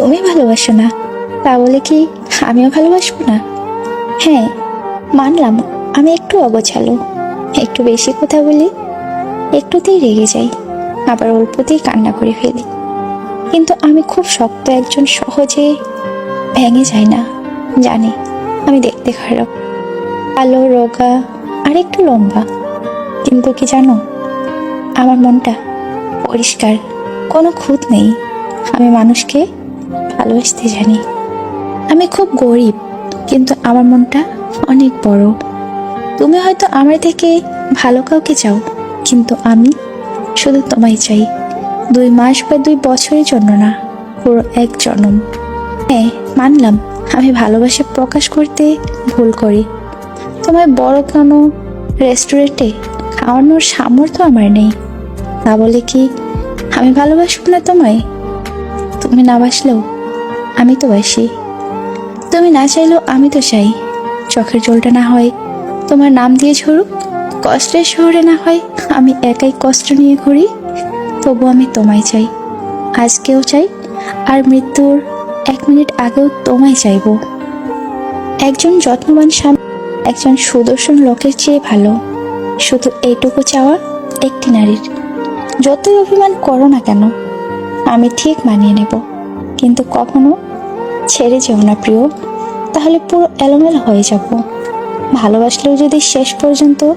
তুমি ভালোবাসো না। তা বলে কি আমিও ভালোবাসবো না? হ্যাঁ মানলাম, আমি একটু অগোছালো। একটু বেশি কথা বলি, একটুতেই রেগে যাই, আবার অল্পতেই কান্না করে ফেলি। কিন্তু আমি খুব শক্ত একজন সহজে ভেঙে যাই না, জানি, আমি দেখতে খারাপ। কালো, রোগা আর একটু লম্বা। কিন্তু কি জানো, আমার মনটা পরিষ্কার, কোনো খুঁত নেই। আমি মানুষকে ভালোবাসতে জানি। আমি খুব গরিব, কিন্তু আমার মনটা অনেক বড়। তুমি হয়তো আমার থেকে ভালো কাউকে চাও, কিন্তু আমি শুধু তোমায় চাই। দুই মাস বা দুই বছরের জন্য না, পুরো এক জন্ম। হ্যাঁ মানলাম, আমি ভালোবাসা প্রকাশ করতে ভুল করি। তোমায় বড় কোনো রেস্টুরেন্টে খাওয়ানোর সামর্থ্য আমার নেই। তা বলে কি আমি ভালোবাসব না তোমায়? তুমি না বাসলেও আমি তো বাসি। তুমি না চাইলেও আমি তো চাই। চোখের জলটা না হয় তোমার নাম দিয়ে ঝরুক, কষ্টের শহরে না হয় আমি একাই কষ্ট নিয়ে ঘুরি, তবু আমি তোমায় চাই। আজকেও চাই আর মৃত্যুর এক মিনিট আগেও তোমায় চাইব। একজন যত্নবান স্বামী, একজন সুদর্শন লোকের চেয়ে ভালো। শুধু এইটুকু চাওয়া একটি নারীর। যতই অভিমান করো না কেন আমি ঠিক মানিয়ে নেব। কিন্তু কখনো ছেড়ে যেও না প্রিয়। তাহলে পুরো এলোমেলো হয়ে যাব। ভালোবাসলেও যদি শেষ পর্যন্ত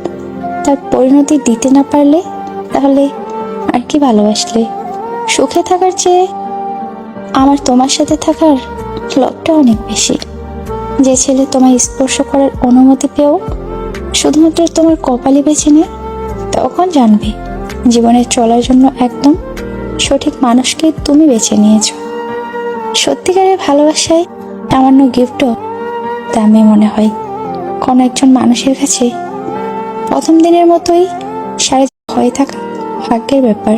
তার পরিণতি দিতে না পারলে, তাহলে আর কি ভালোবাসলে? সুখে থাকার চেয়ে আমার তোমার সাথে থাকার লোভটা অনেক বেশি। যে ছেলে তোমায় স্পর্শ করার অনুমতি পেও শুধুমাত্র তোমার কপালে বেছে নেয়, তখন জানবে জীবনে চলার জন্য একদম সঠিক মানুষকে তুমি বেছে নিয়েছো। সত্যিকারের ভালোবাসায় সামান্য গিফটও দামি মনে হয়। কোনো একজন মানুষের কাছে প্রথম দিনের মতোই সারা হয়ে থাকা ভাগ্যের ব্যাপার।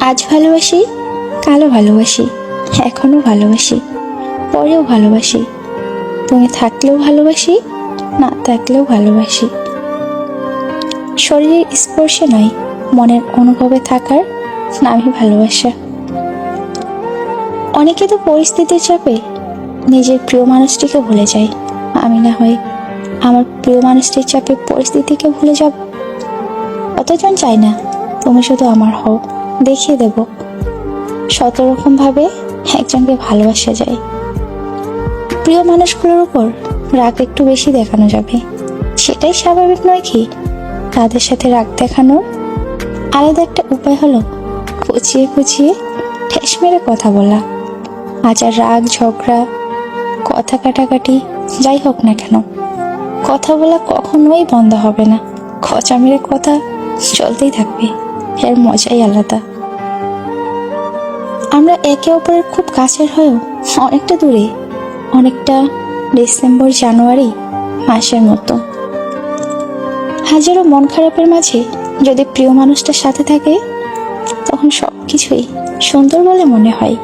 আজ ভালোবাসি কালো ভালোবাসি এখনও ভালোবাসি, পরেও ভালোবাসি। তুমি থাকলেও ভালোবাসি, না থাকলেও ভালোবাসি। শরীরের স্পর্শে নয়, মনের অনুভবে থাকার নামই ভালোবাসা। অনেকে তো পরিস্থিতির চাপে নিজের প্রিয় মানুষটিকে ভুলে যায়। আমি না হয় আমার প্রিয় মানুষটির চাপে পরিস্থিতিকে ভুলে যাব। অতজন চাই না তুমি শুধু আমার হও, দেখিয়ে দেব। শত রকম ভাবে একজনকে ভালোবাসা যায়। প্রিয় মানুষগুলোর উপর রাগ একটু বেশি দেখানো যাবে। সেটাই স্বাভাবিক নয় কি? তাদের সাথে রাগ দেখানোর আলাদা একটা উপায় হলো কুচিয়ে কুচিয়ে ঠেস মেরে কথা বলা আজ আর রাগ, ঝগড়া, কথা কাটাকাটি, যাই হোক না কেন, কথা বলা কখনোই বন্ধ হবে না। খচা মেরে কথা চলতেই থাকবে, এর মজাই আলাদা। আমরা একে অপরের খুব কাছের হয়েও অনেকটা দূরে, অনেকটা ডিসেম্বর, জানুয়ারি মাসের মতো। হাজারো মন খারাপের মাঝে যদি প্রিয় মানুষটার সাথে থাকে তখন সব কিছুই সুন্দর বলে মনে হয়।